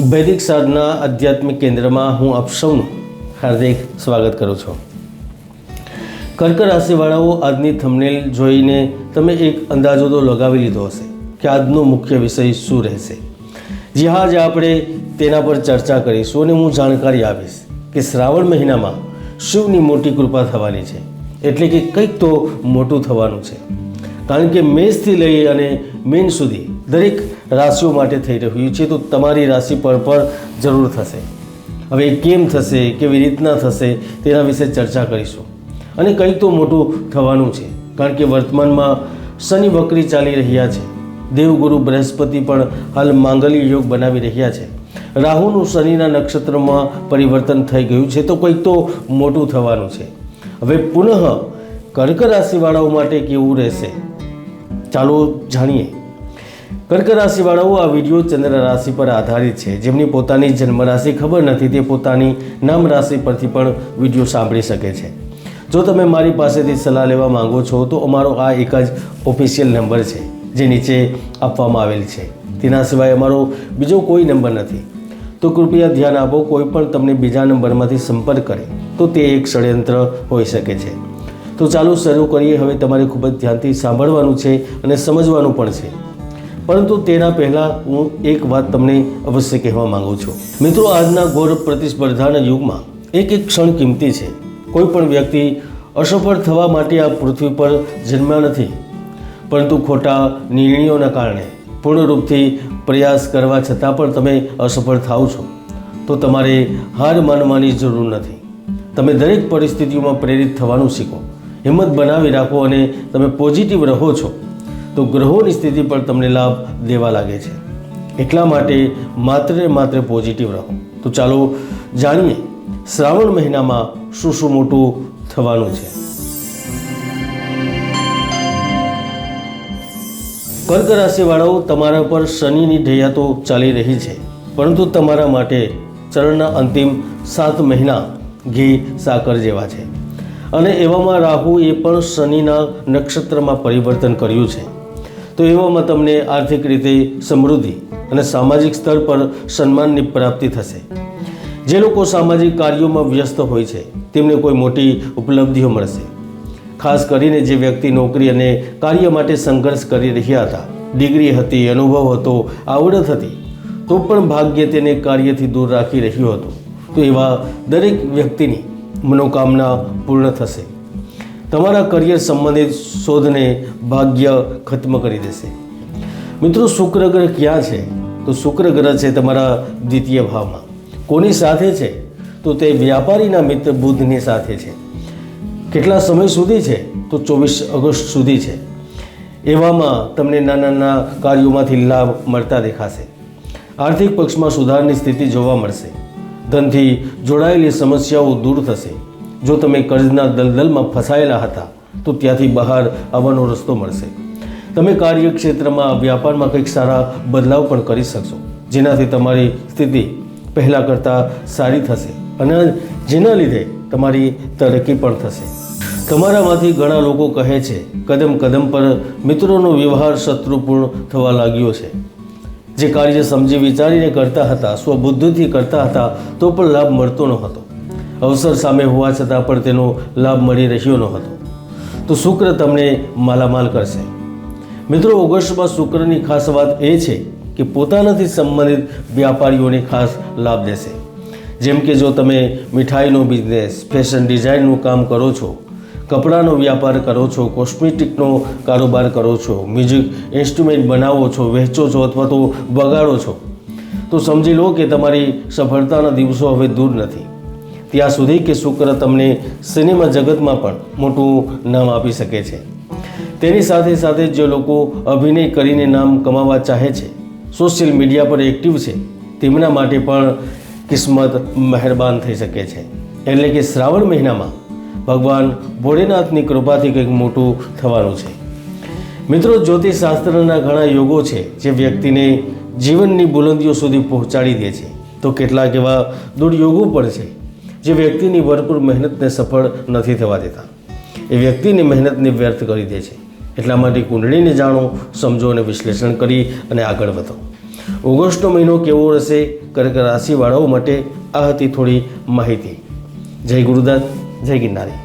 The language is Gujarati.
વૈદિક સાધના આધ્યાત્મિક કેન્દ્રમાં હું આપ સૌનું હાર્દિક સ્વાગત કરું છું. કર્ક રાશિવાળાઓ આજની થંબનેલ જોઈને તમે એક અંદાજો તો લગાવી લીધો હશે કે આજનો મુખ્ય વિષય શું રહેશે. જી હા, આજે આપણે તેના પર ચર્ચા કરીશું અને હું જાણકારી આપીશ કે શ્રાવણ મહિનામાં શિવની મોટી કૃપા થવાની છે. એટલે કે કંઈક તો મોટું થવાનું છે. કારણ કે મેષથી લઈ અને મીન સુધી દરેક રાશિઓ માટે થઈ રહ્યું છે, તો તમારી રાશિ પર પણ જરૂર થશે. હવે કેમ થશે, કેવી રીતના થશે, તેના વિશે ચર્ચા કરીશું. અને કંઈક તો મોટું થવાનું છે, કારણ કે વર્તમાનમાં શનિ વક્રી ચાલી રહ્યા છે. દેવગુરુ બૃહસ્પતિ પણ હાલ માંગલ્ય યોગ બનાવી રહ્યા છે. રાહુનું શનિના નક્ષત્રમાં પરિવર્તન થઈ ગયું છે, તો કંઈક તો મોટું થવાનું છે. હવે પુનઃ કર્ક રાશિવાળાઓ માટે કેવું રહેશે? ચાલો જાણીએ. કર્ક રાશિવાળાઓ આ વીડિયો ચંદ્ર રાશિ પર આધારિત છે. જેમની પોતાની જન્મ રાશિ ખબર નથી, તે પોતાની નામ રાશિ પરથી પણ વીડિયો સાંભળી શકે છે. જો તમે મારી પાસેથી સલાહ લેવા માંગો છો, તો અમારો આ એક જ ઓફિશિયલ નંબર છે, જે નીચે આપવામાં આવેલ છે. તેના સિવાય અમારો બીજો કોઈ નંબર નથી. તો કૃપયા ધ્યાન આપો, કોઈ પણ તમને બીજા નંબરમાંથી સંપર્ક કરે, તો તે એક ષડયંત્ર હોઈ શકે છે. તો ચાલો શરૂ કરીએ. હવે તમારે ખૂબ જ ધ્યાનથી સાંભળવાનું છે અને સમજવાનું પણ છે. પરંતુ તેના પહેલાં હું એક વાત તમને અવશ્ય કહેવા માંગુ છું. મિત્રો, આજના ઘોર પ્રતિસ્પર્ધાના યુગમાં એક એક ક્ષણ કિંમતી છે. કોઈ પણ વ્યક્તિ અસફળ થવા માટે આ પૃથ્વી પર જન્મ્યા નથી. પરંતુ ખોટા નિર્ણયોના કારણે, પૂર્ણરૂપથી પ્રયાસ કરવા છતાં પણ તમે અસફળ થાવ છો, તો તમારે હાર માનવાની જરૂર નથી. તમે દરેક પરિસ્થિતિઓમાં પ્રેરિત થવાનું શીખો, હિંમત બનાવી રાખો અને તમે પોઝિટિવ રહો છો. તો ગ્રહોની સ્થિતિ પર તમને લાભ દેવા લાગે છે. એટલા માટે માત્ર માત્ર પોઝિટિવ રહો. તો ચાલો જાણીએ, શ્રાવણ મહિનામાં શું શું મોટું થવાનું છે. કર્ક રાશિવાળાઓ તમારા પર શનિની ઢૈયા તો ચાલી રહી છે, પરંતુ તમારા માટે ચરણના અંતિમ સાત મહિના ઘી સાકર જેવા છે. અને એવામાં રાહુ એ પણ શનિના નક્ષત્રમાં પરિવર્તન કર્યું છે. તો એવામાં તમને આર્થિક રીતે સમૃદ્ધિ અને સામાજિક સ્તર પર સન્માનની પ્રાપ્તિ થશે. જે લોકો સામાજિક કાર્યોમાં વ્યસ્ત હોય છે, તેમને કોઈ મોટી ઉપલબ્ધિઓ મળશે. ખાસ કરીને જે વ્યક્તિ નોકરી અને કાર્ય માટે સંઘર્ષ કરી રહ્યા હતા, ડિગ્રી હતી, અનુભવ હતો, આવડત હતી, તો પણ ભાગ્ય તેને કાર્યથી દૂર રાખી રહ્યું હતું. તો એવા દરેક વ્યક્તિની મનોકામના પૂર્ણ થશે. તમારા કરિયર સંબંધિત શોધને ભાગ્ય ખત્મ કરી દેશે. મિત્રો શુક્ર ગ્રહ ક્યાં છે? તો શુક્ર ગ્રહ છે તમારા દ્વિતીય ભાવમાં. કોની સાથે છે? તો તે વ્યાપારીના મિત્ર બુધની સાથે છે. કેટલા સમય સુધી છે? તો ચોવીસ ઓગસ્ટ સુધી છે. એવામાં તમને નાના નાના કાર્યોમાંથી લાભ મળતા દેખાશે. આર્થિક પક્ષમાં સુધારની સ્થિતિ જોવા મળશે. ધનથી જોડાયેલી સમસ્યાઓ દૂર થશે. જો તમે કર્જના દલદલમાં ફસાયેલા હતા, તો ત્યાંથી બહાર આવવાનો રસ્તો મળશે. તમે કાર્યક્ષેત્રમાં, વ્યાપારમાં કંઈક સારા બદલાવ પણ કરી શકશો, જેનાથી તમારી સ્થિતિ પહેલાં કરતાં સારી થશે અને જેના લીધે તમારી તરક્કી પણ થશે. તમારામાંથી ઘણા લોકો કહે છે, કદમ કદમ પર મિત્રોનો વ્યવહાર શત્રુપૂર્ણ થવા લાગ્યો છે. જે કાર્ય સમજી વિચારીને કરતા હતા, સ્વબુદ્ધિથી કરતા હતા, તો પણ લાભ મળતો ન હતો. અવસર સામે હોવા છતાં પણ તેનો લાભ મળી રહ્યો ન હતો. તો શુક્ર તમને માલામાલ કરશે. મિત્રો, ઓગસ્ટમાં શુક્રની ખાસ વાત એ છે કે પોતાનાથી સંબંધિત વ્યાપારીઓને ખાસ લાભ દેશે. જેમ કે જો તમે મીઠાઈનો બિઝનેસ ફેશન ડિઝાઇનનું કામ કરો છો, કપડાનો વ્યાપાર કરો છો કોસ્મેટિકનો કારોબાર કરો છો મ્યુઝિક ઇન્સ્ટ્રુમેન્ટ બનાવો છો વહેંચો છો અથવા તો બગાડો છો, તો સમજી લો કે તમારી સફળતાના દિવસો હવે દૂર નથી. ત્યાં સુધી કે શુક્ર તમને સિનેમા જગતમાં પણ મોટું નામ આપી શકે છે. તેની સાથે સાથે જે લોકો અભિનય કરીને નામ કમાવા ચાહે છે સોશિયલ મીડિયા પર એક્ટિવ છે, તેમના માટે પણ કિસ્મત મહેરબાન થઈ શકે છે. એટલે કે શ્રાવણ મહિનામાં ભગવાન ભોળેનાથની કૃપાથી કંઈક મોટું થવાનું છે. મિત્રો, જ્યોતિષશાસ્ત્રના ઘણા યોગો છે જે વ્યક્તિને જીવનની બુલંદીઓ સુધી પહોંચાડી દે છે. તો કેટલાક એવા દુર્યોગો પણ છે જે વ્યક્તિની ભરપૂર મહેનતને સફળ નથી થવા દેતા. એ વ્યક્તિની મહેનતને વ્યર્થ કરી દે છે. એટલા માટે કુંડળીને જાણો, સમજો અને વિશ્લેષણ કરી અને આગળ વધો. ઓગસ્ટનો મહિનો કેવો રહેશે? કર્ક રાશિવાળાઓ માટે આ હતી થોડી માહિતી. જય ગુરુદત્ત, જય ગિરનારી.